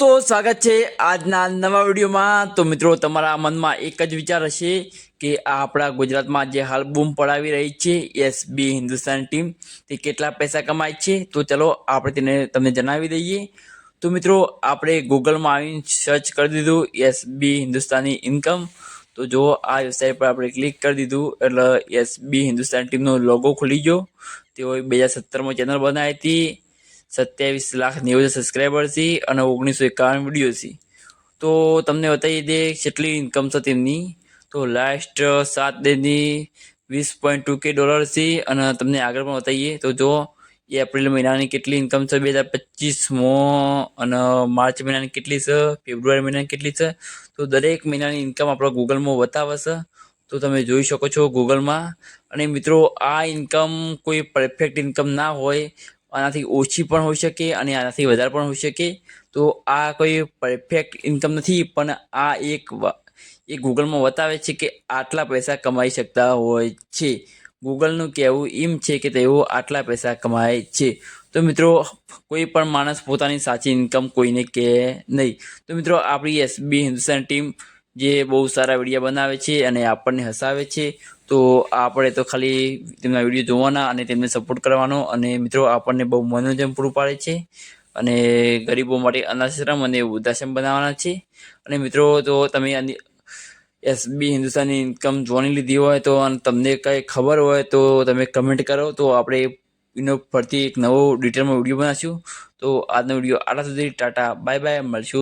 તો સ્વાગત છે આજના નવા વિડીયોમાં. તો મિત્રો, તમારા મનમાં એક જ વિચાર હશે કે આ આપણા ગુજરાતમાં જે હાલ બૂમ પડાવી રહી છે એસબી હિન્દુસ્તાન ટીમ, તે કેટલા પૈસા કમાય છે? તો ચલો, આપણે તેને તમને જણાવી દઈએ. તો મિત્રો, આપણે ગૂગલમાં આવીને સર્ચ કરી દીધું એસબી હિન્દુસ્તાની ઇન્કમ તો જો આ વેબસાઇટ પર આપણે ક્લિક કરી દીધું, એટલે એસબી હિન્દુસ્તાન ટીમનો લોગો ખુલી ગયો. તેઓએ બે હજાર સત્તરમાં ચેનલ બનાવી હતી. સત્યાવીસ લાખ નેવું સબસ્ક્રાઈબર છે અને ઓગણીસો એકાવન વીડિયો છે. તો તમને બતાવી દે કેટલી ઇન્કમ છે તેમની. તો લાસ્ટ સાત ડેની વીસ પોઈન્ટ ટુ કે ડોલર છે અને તમને આગળ પણ બતાવીએ. તો જો એ એપ્રિલ મહિનાની કેટલી ઇન્કમ છે? બે હજાર પચીસમાં અને માર્ચ મહિનાની કેટલી છે? ફેબ્રુઆરી મહિનાની કેટલી છે? તો દરેક મહિનાની ઇન્કમ આપણા ગૂગલમાં બતાવે છે. તો તમે જોઈ શકો છો ગૂગલમાં. અને મિત્રો, આ ઇન્કમ કોઈ પરફેક્ટ ઇન્કમ ના હોય. આનાથી ઓછી પણ હોઈ શકે અને આનાથી વધારે પણ હોઈ શકે. તો આ કોઈ પરફેક્ટ ઇન્કમ નથી, પણ આ એક એ ગૂગલમાં બતાવે છે કે આટલા પૈસા કમાઈ શકતા હોય છે. ગૂગલનું કહેવું એમ છે કે તેઓ આટલા પૈસા કમાય છે. તો મિત્રો, કોઈ પણ માણસ પોતાની સાચી ઇન્કમ કોઈને કહે નહીં. તો મિત્રો, આપણી એસબી હિન્દુસ્તાન ટીમ જે બહુ સારા વિડીયા બનાવે છે અને આપણને હસાવે છે, તો આપણે તો ખાલી તેમના વીડિયો જોવાના અને તેમને સપોર્ટ કરવાનો અને મિત્રો આપણને બહુ મનોરંજન પૂરું પાડે છે અને ગરીબો માટે અનાશ્રમ અને વૃદ્ધાશ્રમ બનાવવાના છે. અને મિત્રો તો તમે એસબી હિન્દુસ્તાની ઇન્કમ જોવાની લીધી હોય તો અને, તમને કંઈ ખબર હોય તો તમે કમેન્ટ કરો. તો આપણે એનો ફરતી એક નવો ડિટેલમાં વીડિયો બનાવીશું. તો આજનો વીડિયો આટલા સુધી, ટાટા બાય બાય મળશું.